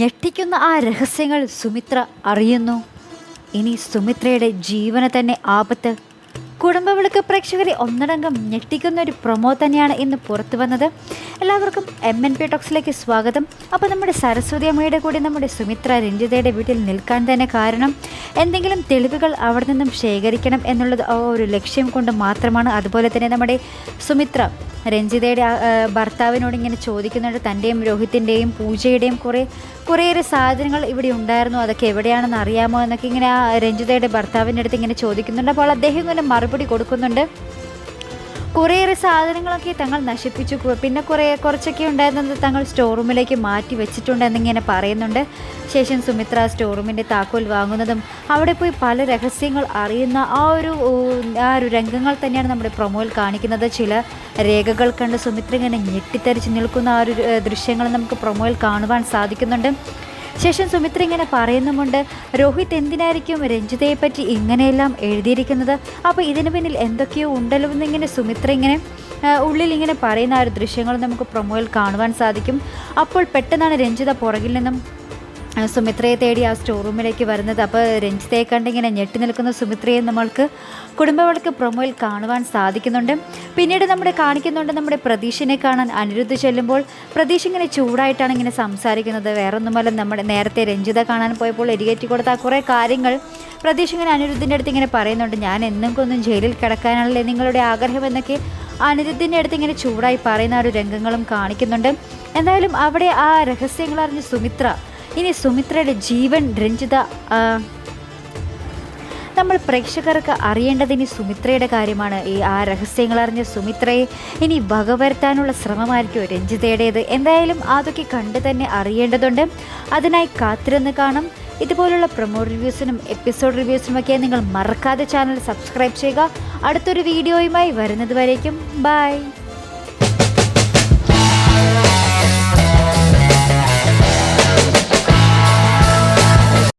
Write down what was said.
ഞെട്ടിക്കുന്ന ആ രഹസ്യങ്ങൾ സുമിത്ര അറിയുന്നു. ഇനി സുമിത്രയുടെ ജീവന് തന്നെ ആപത്ത് കുടുംബവിളക്ക് പ്രേക്ഷകരെ ഒന്നടങ്കം ഞെട്ടിക്കുന്ന ഒരു പ്രൊമോ തന്നെയാണ് ഇന്ന് പുറത്തു വന്നത്. എല്ലാവർക്കും എം എൻ പി ടോക്സിലേക്ക് സ്വാഗതം. അപ്പോൾ നമ്മുടെ സരസ്വതി അമ്മയുടെ കൂടി നമ്മുടെ സുമിത്ര രഞ്ജിതയുടെ വീട്ടിൽ നിൽക്കാൻ തന്നെ കാരണം എന്തെങ്കിലും തെളിവുകൾ അവിടെ നിന്നും ശേഖരിക്കണം എന്നുള്ളത് ആ ഒരു ലക്ഷ്യം കൊണ്ട് മാത്രമാണ്. അതുപോലെ തന്നെ നമ്മുടെ സുമിത്ര രഞ്ജിതയുടെ ഭർത്താവിനോട് ഇങ്ങനെ ചോദിക്കുന്നുണ്ട്. തന്റെയും രോഹിത്തിന്റെയും പൂജയുടെയും കുറേ കുറേയേറെ സാധനങ്ങൾ ഇവിടെ ഉണ്ടായിരുന്നു. അതൊക്കെ എവിടെയാണെന്ന് അറിയാമോ എന്നൊക്കെ ഇങ്ങനെ ആ രഞ്ജിതയുടെ ഭർത്താവിന്റെ അടുത്ത് ഇങ്ങനെ ചോദിക്കുന്നുണ്ട്. അപ്പോൾ അദ്ദേഹം ഇങ്ങനെ മറുപടി കൊടുക്കുന്നുണ്ട്. കുറേയേറെ സാധനങ്ങളൊക്കെ തങ്ങൾ നശിപ്പിച്ചു. പിന്നെ കുറേ കുറച്ചൊക്കെ ഉണ്ടായിരുന്നത് തങ്ങൾ സ്റ്റോർ റൂമിലേക്ക് മാറ്റി വെച്ചിട്ടുണ്ട് എന്നിങ്ങനെ പറയുന്നുണ്ട്. ശേഷം സുമിത്ര സ്റ്റോർ റൂമിന്റെ താക്കോൽ വാങ്ങുന്നതും അവിടെ പോയി പല രഹസ്യങ്ങൾ അറിയുന്ന ആ ഒരു ആ ഒരു രംഗങ്ങൾ തന്നെയാണ് നമ്മുടെ പ്രൊമോയിൽ കാണിക്കുന്നത്. ചില രേഖകൾ കണ്ട് സുമിത്ര ഇങ്ങനെ ഞെട്ടിത്തരിച്ച് നിൽക്കുന്ന ആ ഒരു ദൃശ്യങ്ങൾ നമുക്ക് പ്രൊമോയിൽ കാണുവാൻ സാധിക്കുന്നുണ്ട്. ശേഷം സുമിത്ര ഇങ്ങനെ പറയുന്നുമുണ്ട് രോഹിത് എന്തിനായിരിക്കും രഞ്ജിതയെ പറ്റി ഇങ്ങനെയെല്ലാം എഴുതിയിരിക്കുന്നത്? അപ്പോൾ ഇതിന് പിന്നിൽ എന്തൊക്കെയോ ഉണ്ടല്ലോ എന്നിങ്ങനെ സുമിത്ര ഇങ്ങനെ ഉള്ളിൽ ഇങ്ങനെ പറയുന്ന ആ ഒരു ദൃശ്യങ്ങൾ നമുക്ക് പ്രൊമോയിൽ കാണുവാൻ സാധിക്കും. അപ്പോൾ പെട്ടെന്നാണ് രഞ്ജിത പുറകിൽ നിന്നും സുമിത്രയെ തേടി ആ സ്റ്റോർ റൂമിലേക്ക് വരുന്നത്. അപ്പോൾ രഞ്ജിതയെ കണ്ടിങ്ങനെ ഞെട്ടി നിൽക്കുന്ന സുമിത്രയെ നമ്മൾക്ക് കുടുംബവിളക്ക് പ്രൊമോയിൽ കാണുവാൻ സാധിക്കുന്നുണ്ട്. പിന്നീട് നമ്മുടെ കാണിക്കുന്നുണ്ട് നമ്മുടെ പ്രതീഷിനെ കാണാൻ അനിരുദ്ധ് ചെല്ലുമ്പോൾ പ്രതീഷ് ഇങ്ങനെ ചൂടായിട്ടാണ് ഇങ്ങനെ സംസാരിക്കുന്നത്. വേറൊന്നുമല്ല നമ്മുടെ നേരത്തെ രഞ്ജിത കാണാൻ പോയപ്പോൾ എരികേറ്റി കൊടുത്ത കുറേ കാര്യങ്ങൾ പ്രതീഷ് ഇങ്ങനെ അനിരുദ്ധിന്റെ അടുത്ത് ഇങ്ങനെ പറയുന്നുണ്ട്. ഞാൻ എന്നെങ്കിലും ജയിലിൽ കിടക്കാനാണല്ലേ നിങ്ങളുടെ ആഗ്രഹം എന്നൊക്കെ അനിരുദ്ധിന്റെ അടുത്ത് ഇങ്ങനെ ചൂടായി പറയുന്ന ഒരു രംഗങ്ങളും കാണിക്കുന്നുണ്ട്. എന്തായാലും അവിടെ ആ രഹസ്യങ്ങൾ അറിഞ്ഞ് സുമിത്ര ഇനി സുമിത്രയുടെ ജീവൻ രഞ്ജിത നമ്മൾ പ്രേക്ഷകർക്ക് അറിയേണ്ടത് ഇനി സുമിത്രയുടെ കാര്യമാണ്. ഈ ആ രഹസ്യങ്ങൾ അറിഞ്ഞ സുമിത്രയെ ഇനി വകവരുത്താനുള്ള ശ്രമമായിരിക്കും രഞ്ജിതയുടേത്. എന്തായാലും അതൊക്കെ കണ്ട് തന്നെ അറിയേണ്ടതുണ്ട്. അതിനായി കാത്തിരുന്ന് കാണും. ഇതുപോലുള്ള പ്രൊമോ റിവ്യൂസിനും എപ്പിസോഡ് റിവ്യൂസിനുമൊക്കെ നിങ്ങൾ മറക്കാതെ ചാനൽ സബ്സ്ക്രൈബ് ചെയ്യുക. അടുത്തൊരു വീഡിയോയുമായി വരുന്നത് വരേക്കും ബൈ